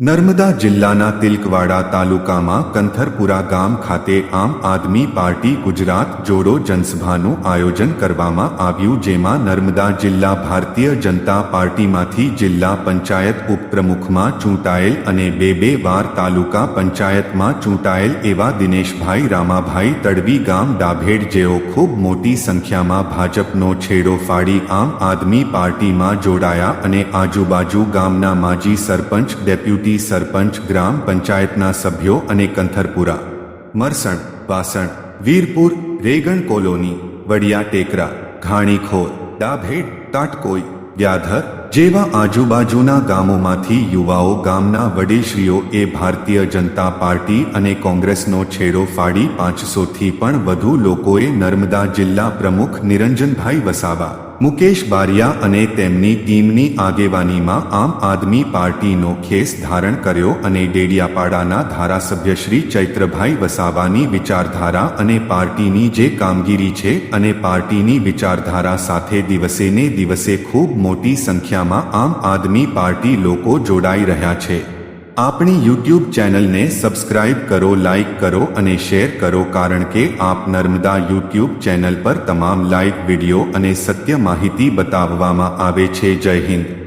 નર્મદા જિલ્લાના તિલકવાડા તાલુકામાં કંથરપુરા ગામ ખાતે આમ આદમી પાર્ટી ગુજરાત જોડો જનસભાનું આયોજન કરવામાં આવ્યું જેમાં નર્મદા જિલ્લા ભારતીય જનતા પાર્ટીમાંથી જિલ્લા પંચાયત ઉપપ્રમુખમાં ચૂંટાયેલ અને બે બે વાર તાલુકા પંચાયતમાં ચૂંટાયેલ એવા દિનેશભાઈ રામાભાઈ તડવી ગામ ડાભેડ જેઓ ખૂબ મોટી સંખ્યામાં ભાજપનો છેડો ફાડી આમ આદમી પાર્ટીમાં જોડાયા અને આજુબાજુ ગામના માજી સરપંચ, ડેપ્યુટી સરપંચ ગ્રામ પંચાયતના સભ્યો અને કંથરપુરા, મરસણ વાસણ વીરપુર, રેગણ કોલોની, વડિયા ટેકરા, ઘાણીખોર, ડાભેડ, તાટકોઈ, વ્યાધર જેવા આજુબાજુના ગામોમાંથી યુવાઓ ગામના વડીલશ્રીઓ એ ભારતીય જનતા પાર્ટી અને કોંગ્રેસનો છેડો ફાડી પાંચસોથી પણ વધુ લોકોએ નર્મદા જિલ્લા પ્રમુખ નિરંજનભાઈ વસાવા મુકેશ બારિયા અને તેમની ટીમની આગેવાનીમાં આમ આદમી પાર્ટીનો ખેસ ધારણ કર્યો અને ડેડિયાપાડાના ધારાસભ્ય શ્રી ચૈત્રભાઈ વસાવાની વિચારધારા અને પાર્ટીની જે કામગીરી છે અને પાર્ટીની વિચારધારા સાથે દિવસે ને દિવસે ખૂબ મોટી સંખ્યામાં આમ આદમી પાર્ટી લોકો જોડાઈ રહ્યા છે. આપણી યુટ્યુબ ચેનલને સબસ્ક્રાઇબ કરો, લાઇક કરો અને શેર કરો કારણ કે આપ નર્મદા યુટ્યુબ ચેનલ પર તમામ લાઇવ વિડિયો અને સત્ય માહિતી બતાવવામાં આવે છે. જય હિન્દ.